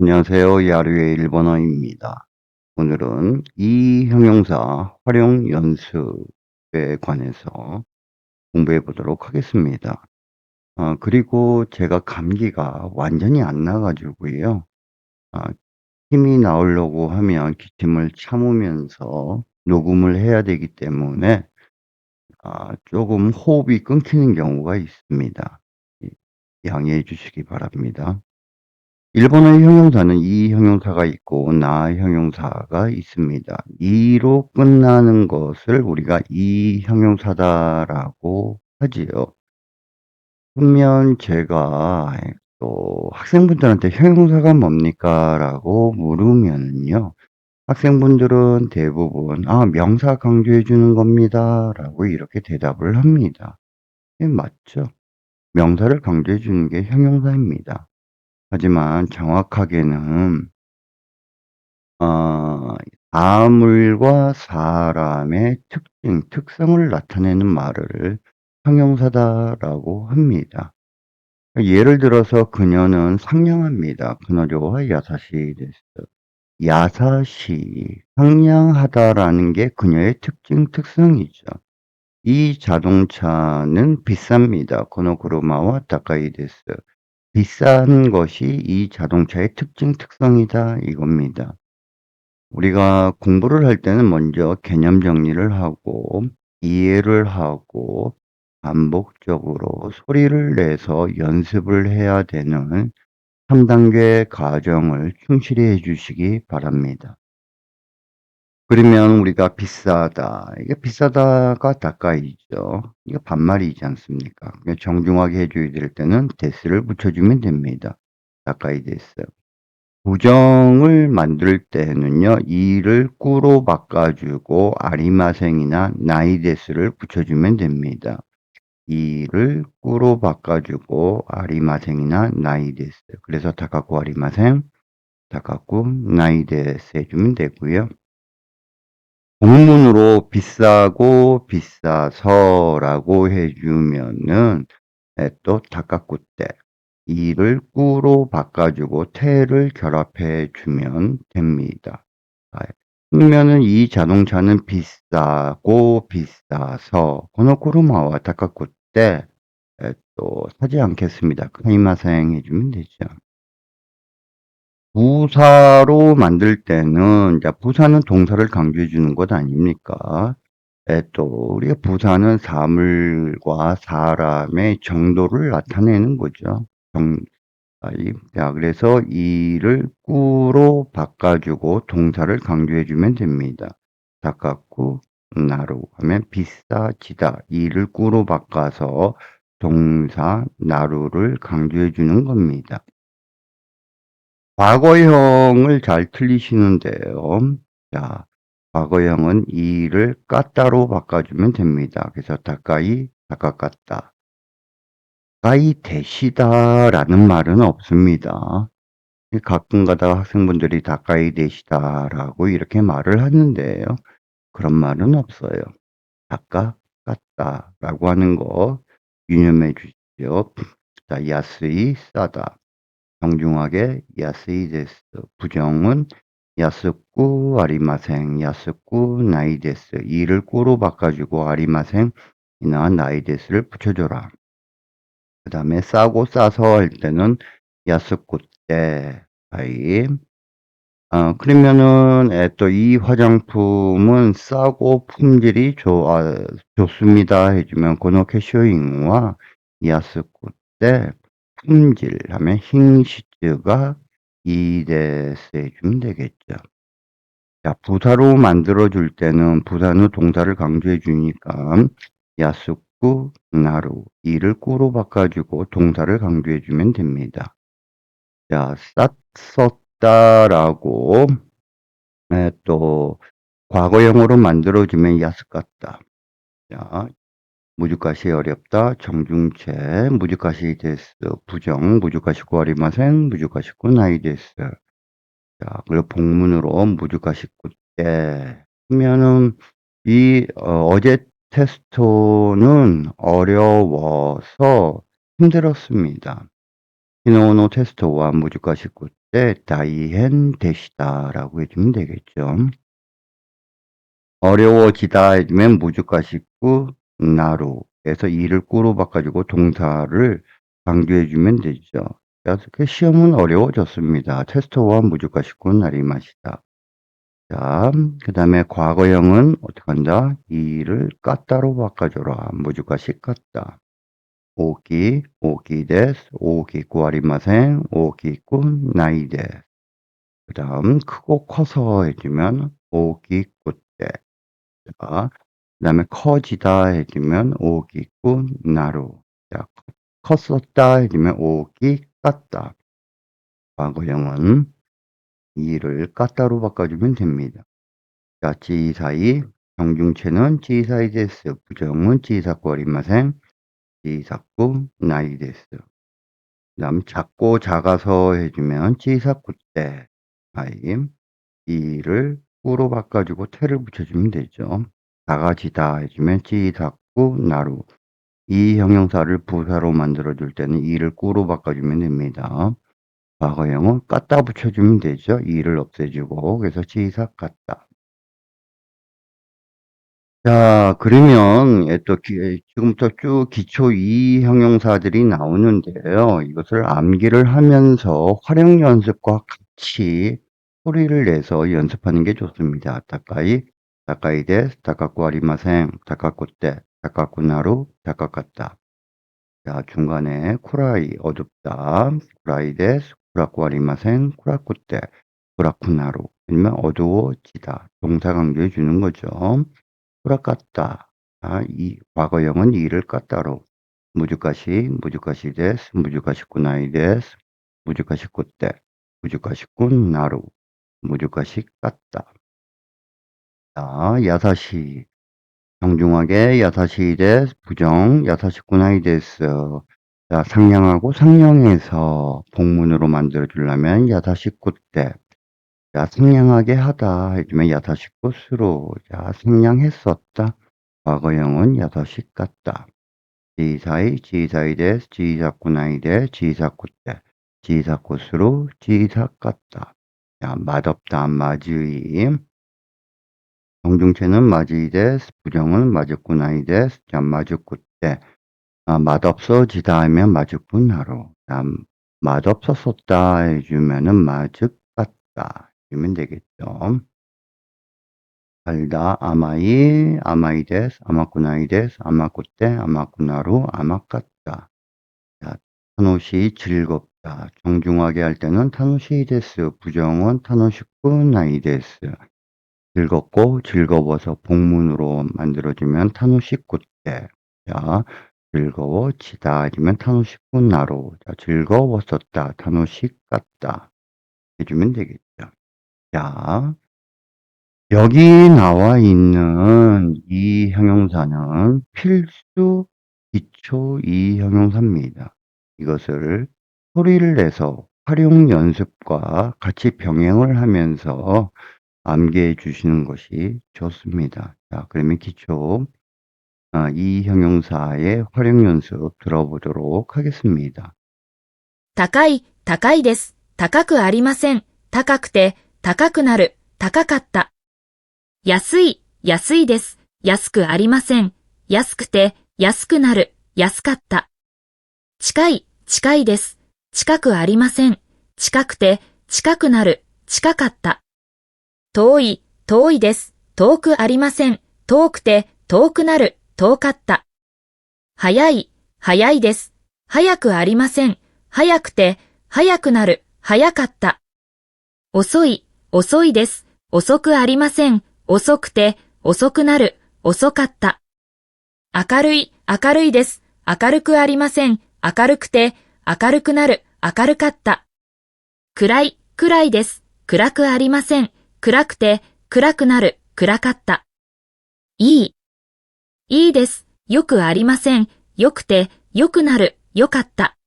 안녕하세요. 야류의 일본어입니다. 오늘은 이 형용사 활용 연습에 관해서 공부해 보도록 하겠습니다. 어, 그리고 제가 감기가 완전히 안 나가지고요. 아, 힘이 나오려고 하면 기침을 참으면서 녹음을 해야 되기 때문에 아, 조금 호흡이 끊기는 경우가 있습니다. 이- 양해해 주시기 바랍니다. 일본의 형용사는 이 형용사가 있고 나 형용사가 있습니다. 이로 끝나는 것을 우리가 이 형용사다라고 하지요. 그러면 제가 또 학생분들한테 형용사가 뭡니까? 라고 물으면요. 학생분들은 대부분 아, 명사 강조해 주는 겁니다. 라고 이렇게 대답을 합니다. 예, 맞죠? 명사를 강조해 주는 게 형용사입니다. 하지만 정확하게는 어 사물과 사람의 특징, 특성을 나타내는 말을 형용사다라고 합니다. 예를 들어서 그녀는 상냥합니다. 그녀와 야사시 데스. 야사시, 상냥하다라는 게 그녀의 특징, 특성이죠. 이 자동차는 비쌉니다. 데스. 비싼 것이 이 자동차의 특징, 특성이다 이겁니다. 우리가 공부를 할 때는 먼저 개념 정리를 하고 이해를 하고 반복적으로 소리를 내서 연습을 해야 되는 3 단계 과정을 충실히 해 주시기 바랍니다. 그러면 우리가 비싸다. 이게 비싸다가 다까이죠. 이게 반말이지 않습니까? 정중하게 해줘야 될 때는 데스를 붙여주면 됩니다. 다까이 데스. 부정을 만들 때는요, 이를 꾸로 바꿔주고 아리마생이나 나이데스를 붙여주면 됩니다. 이를 꾸로 바꿔주고 아리마생이나 나이데스. 그래서 다카쿠 아리마생, 다카쿠 나이데스 해주면 되고요. 본문으로 비싸고 비싸서라고 해주면은 에, 또때 이를 꾸로 바꿔주고 태를 결합해 주면 됩니다. 아, 그러면은 이 자동차는 비싸고 비싸서 때 에, 또 사지 않겠습니다. 크이마생 해주면 되죠. 부사로 만들 때는 이제 부사는 동사를 강조해 주는 것 아닙니까? 예, 또 우리가 부사는 사물과 사람의 정도를 나타내는 거죠. 정, 아, 이- 자, 그래서 이를 꾸로 바꿔주고 동사를 강조해 주면 됩니다. 닦았고 나루 하면 비싸지다. 이를 꾸로 바꿔서 동사 나루를 강조해 주는 겁니다. 과거형을 잘 틀리시는데요. 자, 과거형은 이를 까따로 바꿔주면 됩니다. 그래서 다까이, 다까깠다. 가이 되시다 라는 말은 없습니다. 가끔 가다가 학생분들이 다까이 되시다 라고 이렇게 말을 하는데요. 그런 말은 없어요. 다까 깠다 라고 하는 거 유념해 주십시오. 자, 야스이 싸다. 정중하게 야스이 데스. 부정은 야스쿠 아리마생, 야스쿠 나이데스. 이를 꾸로 바꿔주고 아리마생 이나 나이데스를 붙여줘라. 그 다음에 싸고 싸서 할 때는 야스쿠 때 아이. 어, 그러면은 또이 화장품은 싸고 품질이 좋 아 좋습니다 해주면 고노케쇼잉와 야스쿠 때 품질 하면 힝시즈가 이 데스 해 주면 되겠죠. 자, 부사로 만들어 줄 때는 부사는 동사를 강조해 주니까 야스쿠 나루 이를 꾸로 바꿔 주고 동사를 강조해 주면 됩니다. 자, 쌌었다라고 네, 또 과거형으로 만들어 주면 야스같다. 자, 무주가시 어렵다. 정중체 무주가시 데스 부정 무주가시 구아리마생 무주가시구 나이 데스. 자, 그리고 복문으로 무주가시구 때 하면은 이 어, 제 테스트는 어려워서 힘들었습니다. 키노노 테스트와 무주가 식구 때 다이헨 대시다라고 해주면 되겠죠. 어려워지다 해주면 무주가 식구 나루에서 이를 꾸로 바꿔주고 동사를 강조해 주면 되죠. 그래서 그 시험은 어려워졌습니다. 테스트와 식구 나리 마시다. 자, 그 다음에 과거형은 어떻게 한다? 이를 까따로 바꿔줘라. 무주가식 같다. 오기, 오기 데스, 오기 꾸아리마생, 오기 꾼 나이 데스. 그 다음 크고 커서 해주면 오기 꾸때. 자, 그 다음에 커지다 해주면 오기 꾼 나루. 자, 컸었다 해주면 오기 깠다. 과거형은 이를 까따로 바꿔주면 됩니다. 자, 지사이, 정중체는 지사이 데스, 부정은 지사꼬리마생, 지사꾸 나이 데스. 그 다음 작고 작아서 해주면 지사꾸 때, 아임, 이를 꾸로 바꿔주고 태를 붙여주면 되죠. 작아지다 해주면 지사꾸 나루. 이 형용사를 부사로 만들어줄 때는 이를 꾸로 바꿔주면 됩니다. 과거형은 갖다 붙여주면 되죠. 이를 없애주고 그래서 지사 갖다. 자 그러면 또 기, 지금부터 쭉 기초 이 형용사들이 나오는데요. 이것을 암기를 하면서 활용 연습과 같이 소리를 내서 연습하는 게 좋습니다. 다까이, 때, 나루, 다까까다. 자, 중간에 쿠라이, 어둡다, 쿠라이 데스, 쿠라쿠 아리마생, 쿠라쿠때, 쿠라쿠나루. 아니면 어두워지다. 동사 강조해 주는 거죠. 쿠라까다. 아, 이 과거형은 이를 까따로. 무주가시, 무주가시 데스, 무주가시 꾸나이 데스, 무주가시 꾸때, 무주가시 꾸나루, 무주가시 깠다. 자, 야사시. 정중하게 야사시 데스, 부정, 야사시 꾸나이 데스. 자, 상냥하고 상냥해서 복문으로 만들어 주려면 야사식구 때. 자, 상냥하게 하다 해주면 야사식구 수로. 자, 상냥했었다. 과거형은 야사식 같다. 지사이, 지사이 데스, 지사꾸나이 데, 지사꾸 때. 지사꾸수로, 지사 같다. 자, 맛없다, 맞으이. 정중체는 데스, 부정은 맞았구나이 데스, 자, 맞았구 때. 아, 맛없어지다 하면 마죽분 하루. 맛없었었다 해주면은 같다. 해주면 되겠죠. 달다 아마이 아마이데스 아마쿠나이데스 아마쿠테 아마쿠나루 아마같다. 타노시 즐겁다. 정중하게 할 때는 타노시데스 부정은 타노시쿠나이데스 즐겁고 즐거워서 복문으로 만들어지면 타노시쿠테 자, 즐거워지다 아니면 타노식군 나로 자, 즐거웠었다 타노식 같다 해주면 되겠죠. 자 여기 나와 있는 이 형용사는 필수 기초 이 형용사입니다. 이것을 소리를 내서 활용 연습과 같이 병행을 하면서 암기해 주시는 것이 좋습니다. 자, 그러면 기초 아, 이 형용사의 활용 연습 들어보도록 하겠습니다. 高い、高いです。高くありません。高くて、高くなる、高かった。安い、安いです。安くありません。安くて、安くなる、安かった。近い、近いです。近くありません。近くて、近くなる、近かった。 遠い、遠いです。遠くありません。遠くて、遠くなる、遠かった。早い、早いです。早くありません。早くて、早くなる、早かった。遅い、遅いです。遅くありません。遅くて、遅くなる、遅かった。明るい、明るいです。明るくありません。明るくて、明るくなる、明るかった。暗い、暗いです。暗くありません。暗くて、暗くなる、暗かった。いい、いいです。よくありません。よくて、よくなる、よかった。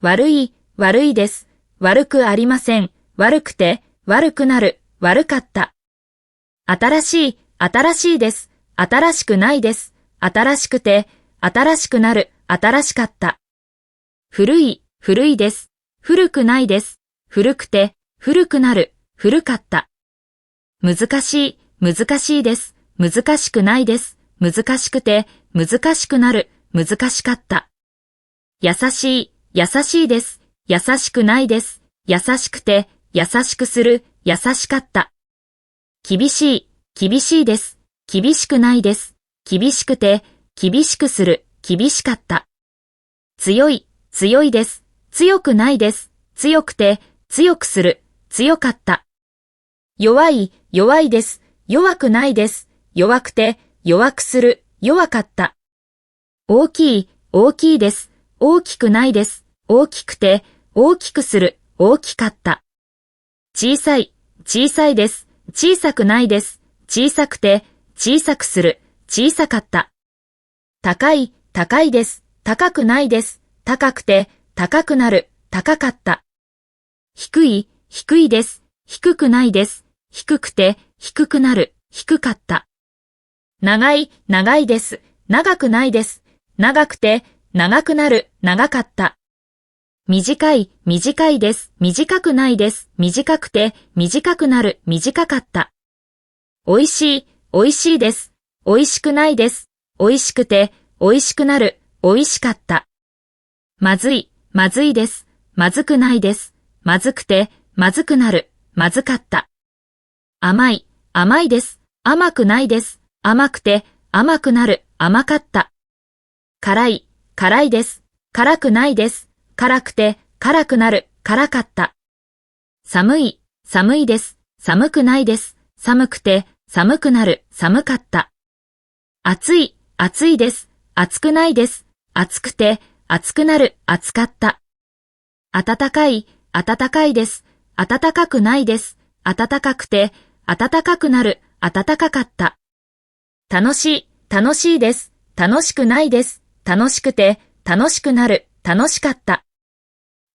悪い、悪いです。悪くありません。悪くて、悪くなる、悪かった。新しい、新しいです。新しくないです。新しくて、新しくなる、新しかった。古い、古いです。古くないです。古くて、古くなる、古かった。難しい、難しいです。難しくないです。難しくて、難しくなる、難しかった。優しい、優しいです。優しくないです。優しくて、優しくする、優しかった。厳しい、厳しいです。厳しくないです。厳しくて、厳しくする、厳しかった。強い、強いです。強くないです。強くて、強くする、強かった。弱い、弱いです。弱くないです。弱くて、弱くする、弱かった。大きい、大きいです。大きくないです。大きくて、大きくする、大きかった。小さい、小さいです。小さくないです。小さくて、小さくする、小さかった。高い、高いです。高くないです。高くて、高くなる、高かった。低い、低いです。低くないです。低くて、低くなる、低かった。長い、長いです。長くないです。長くて、長くなる、長かった。短い、短いです。短くないです。短くて、短くなる、短かった。美味しい、美味しいです。美味しくないです。美味しくて、美味しくなる、美味しかった。まずい、まずいです。まずくないです。まずくて、まずくなる、まずかった。甘い、甘いです。甘くないです。甘くて、甘くなる、甘かった。辛い、辛いです。辛くないです。辛くて、辛くなる、辛かった。寒い、寒いです。寒くないです。寒くて、寒くなる、寒かった。暑い、暑いです。暑くないです。暑くて、暑くなる、暑かった。暖かい、暖かいです。暖かくないです。暖かくて、暖かくなる、暖かかった。楽しい、楽しいです。楽しくないです。楽しくて、楽しくなる、楽しかった。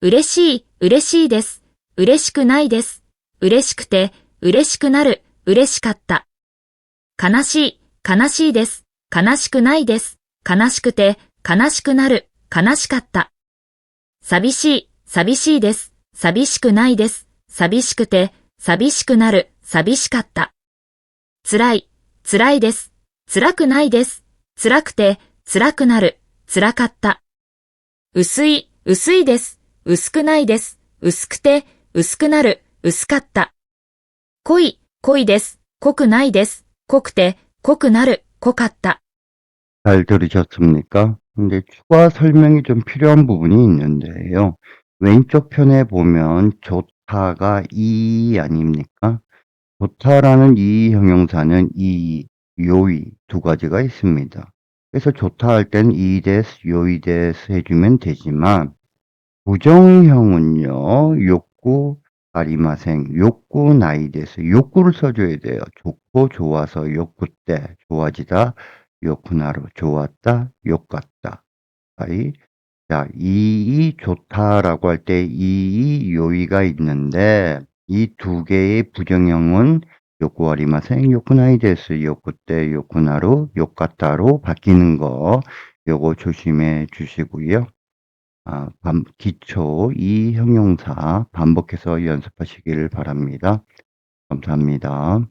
嬉しい、嬉しいです。嬉しくないです。嬉しくて、嬉しくなる、嬉しかった。悲しい、悲しいです。悲しくないです。悲しくて、悲しくなる、悲しかった。寂しい、寂しいです。寂しくないです。寂しくて、寂しくなる、寂しかった。辛い、辛いです。辛くないです。辛くて、辛くなる、辛かった。薄い、薄いです。薄くないです。薄くて、薄くなる、薄かった。濃い、濃いです。濃くないです。濃くて、濃くなる、濃かった。잘 들으셨습니까? 근데 추가 설명이 좀 필요한 부분이 있는데요. 왼쪽 편에 보면 좋 다가 이 아닙니까? 좋다라는 이 형용사는 이, 요이 두 가지가 있습니다. 그래서 좋다 할 땐 이 데스, 요이 데스 해주면 되지만 부정형은요, 욕구, 아리마생, 욕구 나이 데스, 욕구를 써줘야 돼요. 좋고 좋아서 욕구 때 좋아지다, 욕구나로 좋았다, 욕 같다. 아이. 자, 이, 이 좋다라고 할 때 이, 이 요이가 있는데 이 두 개의 부정형은 욕구아리마생, 욕구나이 데스, 욕구 때, 욕 같다로 바뀌는 거 요거 조심해 주시고요. 아, 반, 기초 이 형용사 반복해서 연습하시길 바랍니다. 감사합니다.